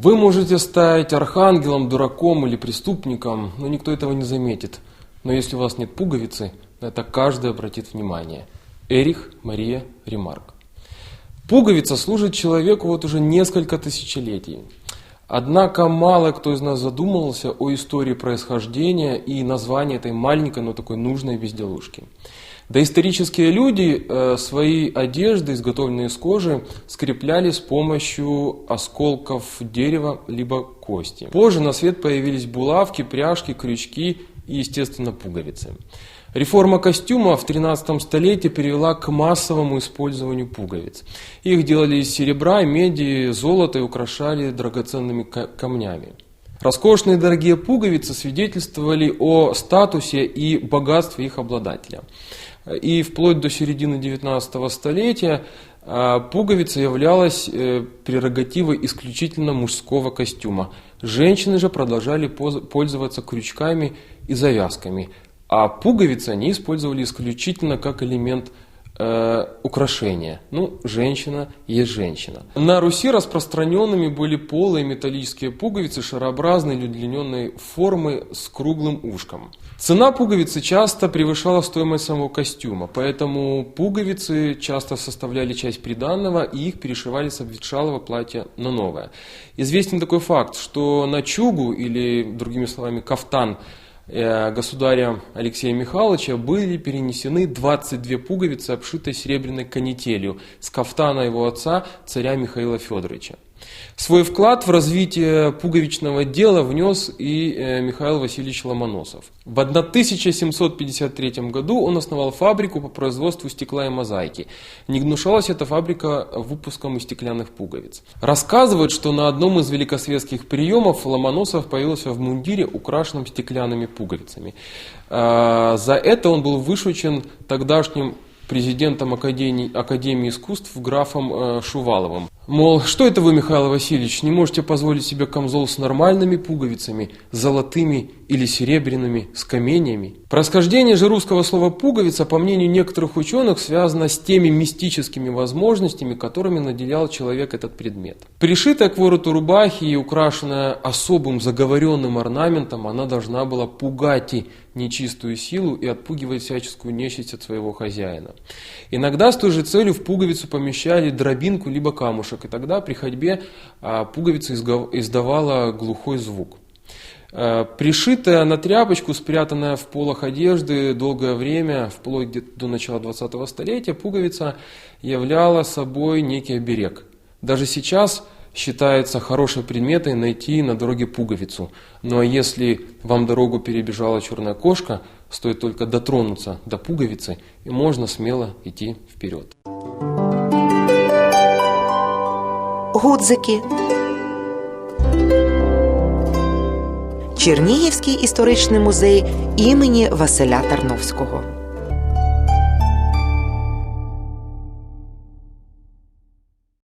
Вы можете стать архангелом, дураком или преступником, но никто этого не заметит. Но если у вас нет пуговицы, на это каждый обратит внимание. Эрих Мария Ремарк. Пуговица служит человеку вот уже несколько тысячелетий. Однако мало кто из нас задумывался о истории происхождения и названии этой маленькой, но такой нужной безделушки. Доисторические люди э, свои одежды, изготовленные из кожи, скрепляли с помощью осколков дерева либо кости. Позже на свет появились булавки, пряжки, крючки и, естественно, пуговицы. Реформа костюма в 13 столетии привела к массовому использованию пуговиц. Их делали из серебра, меди, золота и украшали драгоценными камнями. Роскошные дорогие пуговицы свидетельствовали о статусе и богатстве их обладателя. И вплоть до середины 19 столетия а, пуговица являлась э, прерогативой исключительно мужского костюма. Женщины же продолжали пользоваться крючками и завязками, а пуговицы они использовали исключительно как элемент э, украшения. Ну, женщина есть женщина. На Руси распространенными были полые металлические пуговицы шарообразной или удлиненной формы с круглым ушком. Цена пуговицы часто превышала стоимость самого костюма, поэтому пуговицы часто составляли часть приданного и их перешивали с обветшалого платья на новое. Известен такой факт, что на чугу или, другими словами, кафтан – государя Алексея Михайловича были перенесены 22 пуговицы, обшитые серебряной канителью с кафтана его отца, царя Михаила Федоровича. Свой вклад в развитие пуговичного дела внес и э, Михаил Васильевич Ломоносов. В 1753 году он основал фабрику по производству стекла и мозаики. Не гнушалась эта фабрика выпуском из стеклянных пуговиц. Рассказывают, что на одном из великосветских приемов Ломоносов появился в мундире, украшенном стеклянными пуговицами. А, за это он был вышучен тогдашним президентом Академии, Академии искусств графом э, Шуваловым. Мол, что это вы, Михаил Васильевич, не можете позволить себе камзол с нормальными пуговицами, золотыми или серебряными, с каменьями? Происхождение же русского слова «пуговица», по мнению некоторых ученых, связано с теми мистическими возможностями, которыми наделял человек этот предмет. Пришитая к вороту рубахи и украшенная особым заговоренным орнаментом, она должна была пугать и нечистую силу и отпугивать всяческую нечисть от своего хозяина. Иногда с той же целью в пуговицу помещали дробинку либо камушек, и тогда при ходьбе а, пуговица издавала глухой звук. А, пришитая на тряпочку, спрятанная в полах одежды долгое время, вплоть до начала 20-го столетия, пуговица являла собой некий оберег. Даже сейчас – считается хорошей приметой найти на дороге пуговицу. Ну а если вам дорогу перебежала черная кошка, стоит только дотронуться до пуговицы, и можно смело идти вперед. Гудзики Чернігівський історичний музей імені Василя Тарновського.